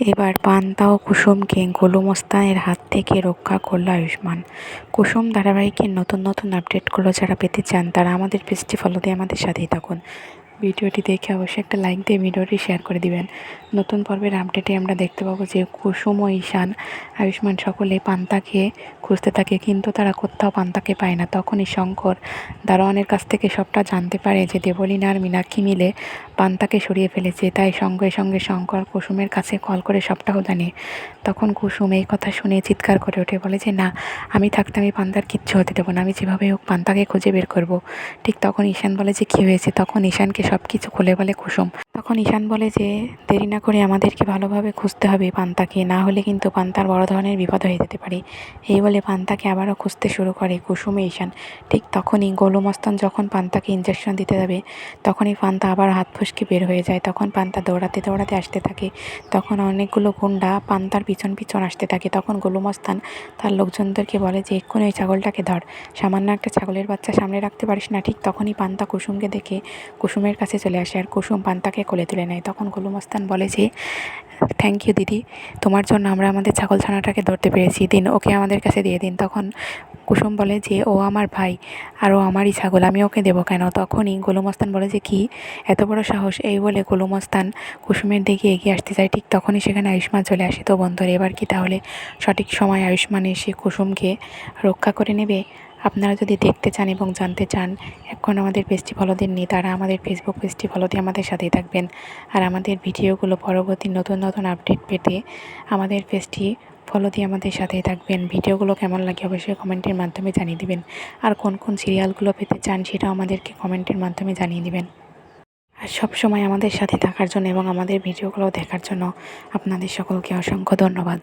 এবার পান্তা ও কুসুমকে গোলুমস্তানের হাত থেকে রক্ষা করল আয়ুষ্মান। কুসুম ধারাবাহিকের নতুন নতুন আপডেটগুলো যারা পেতে চান, তারা আমাদের পেজটি ফলো দিয়ে আমাদের সাথেই থাকুন। ভিডিওটি দেখে অবশ্যই একটা লাইক দিয়ে ভিডিওটি শেয়ার করে দিবেন। নতুন পর্বের আপডেটে আমরা দেখতে পাবো যে কুসুম ও ঈশান আয়ুষ্মান সকলে পান্তাকে খুঁজতে থাকে, কিন্তু তারা কোথাও পান্তাকে পায় না। তখনই শঙ্কর দারোয়ানের কাছ থেকে সবটা জানতে পারে যে দেবলীনা আর মীনাক্ষী মিলে পান্তাকে সরিয়ে ফেলেছে। তাই সঙ্গে সঙ্গে শঙ্কর কুসুমের কাছে কল করে সবটাও জানে তখন কুসুম এই কথা শুনে চিৎকার করে ওঠে, বলে যে, না, আমি থাকতে আমি পান্তার কিচ্ছু হতে দেবো না, আমি যেভাবে হোক পান্তাকে খুঁজে বের করব। ঠিক তখন ঈশান বলে যে, কী হয়েছে? তখন ঈশানকে সব কিছু খুলে বলে কুসুম। তখন ঈশান বলে যে, দেরি না করে আমাদেরকে ভালোভাবে খুঁজতে হবে পান্তাকে। না হলে কিন্তু পান্তার বড় ধরনের বিপদ হয়ে যেতে পারে। এই বলে পান্তাকে আবারও খুঁজতে শুরু করে কুসুমে ঈশান। ঠিক তখনই গোলুমস্তান যখন পান্তাকে ইঞ্জেকশন দিতে যাবে, তখনই পান্তা আবার হাত ফুসকে বের হয়ে যায়। তখন পান্তা দৌড়াতে দৌড়াতে আসতে থাকে। তখন অনেকগুলো গুন্ডা পান্তার পিছন পিছন আসতে থাকে। তখন গোলুমস্তান তার লোকজনদেরকে বলে যে, এক্ষুনি ওই ছাগলটাকে ধর। সামান্য একটা ছাগলের বাচ্চা সামনে রাখতে পারিস না। ঠিক তখনই পান্তা কুসুমকে দেখে কুসুমের কাছে চলে আসে আর কুসুম পান্তাকে কোলে তুলে নেয়। তখন গোলুমস্তান বলে যে থ্যাংক ইউ দিদি। তোমার জন্য আমরা আমাদের ছাগল ছানাটাকে ধরতে পেরেছি। দিন, ওকে আমাদের কাছে দিয়ে দিন। তখন কুসুম বলে যে, ও আমার ভাই আর ও আমারই ছাগল, আমি ওকে দেবো কেন? তখনই গোলুমস্তান বলে যে, কি? এত বড় সাহস? এই বলে গোলুমস্তান কুসুমের দিকে এগিয়ে আসতে যায়। ঠিক তখনই সেখানে আয়ুষ্মান চলে আসে। তো বন্ধুরা, এবার কি তাহলে সঠিক সময় আয়ুষ্মান এসে কুসুমকে রক্ষা করে নেবে? আপনারা যদি দেখতে চান এবং জানতে চান, এখন আমাদের পেজটি ফলো দেননি, তারা আমাদের ফেসবুক পেজটি ফলো দিয়ে আমাদের সাথেই থাকবেন। আর আমাদের ভিডিওগুলো পরবর্তী নতুন নতুন আপডেট পেতে আমাদের পেজটি ফলো দিয়ে আমাদের সাথেই থাকবেন। ভিডিওগুলো কেমন লাগে অবশ্যই কমেন্টের মাধ্যমে জানিয়ে দিবেন। আর কোন কোন সিরিয়ালগুলো পেতে চান সেটাও আমাদেরকে কমেন্টের মাধ্যমে জানিয়ে দিবেন। আর সব সময় আমাদের সাথে থাকার জন্য এবং আমাদের ভিডিওগুলো দেখার জন্য আপনাদের সকলকে অসংখ্য ধন্যবাদ।